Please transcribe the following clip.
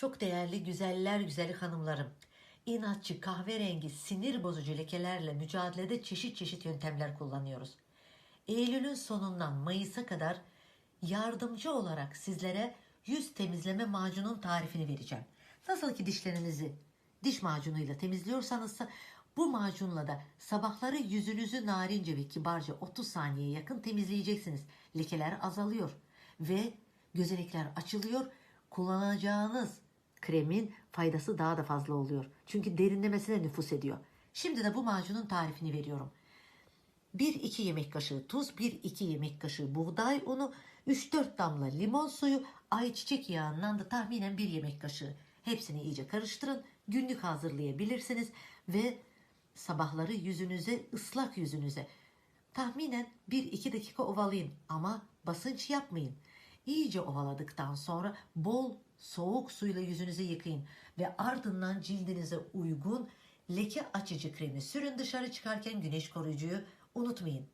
Çok değerli güzeller güzeli hanımlarım. İnatçı kahverengi sinir bozucu lekelerle mücadelede çeşit çeşit yöntemler kullanıyoruz. Eylül'ün sonundan Mayıs'a kadar yardımcı olarak sizlere yüz temizleme macunun tarifini vereceğim. Nasıl ki dişlerinizi diş macunuyla temizliyorsanız bu macunla da sabahları yüzünüzü narince ve kibarca 30 saniyeye yakın temizleyeceksiniz. Lekeler azalıyor ve gözenekler açılıyor. Kullanacağınız kremin faydası daha da fazla oluyor. Çünkü derinlemesine nüfus ediyor. Şimdi de bu macunun tarifini veriyorum. 1-2 yemek kaşığı tuz, 1-2 yemek kaşığı buğday unu, 3-4 damla limon suyu, ayçiçek yağından da tahminen 1 yemek kaşığı. Hepsini iyice karıştırın. Günlük hazırlayabilirsiniz ve sabahları yüzünüze, ıslak yüzünüze tahminen 1-2 dakika ovalayın ama basınç yapmayın. İyice ovaladıktan sonra bol soğuk suyla yüzünüzü yıkayın ve ardından cildinize uygun leke açıcı kremi sürün dışarı çıkarken güneş koruyucuyu unutmayın.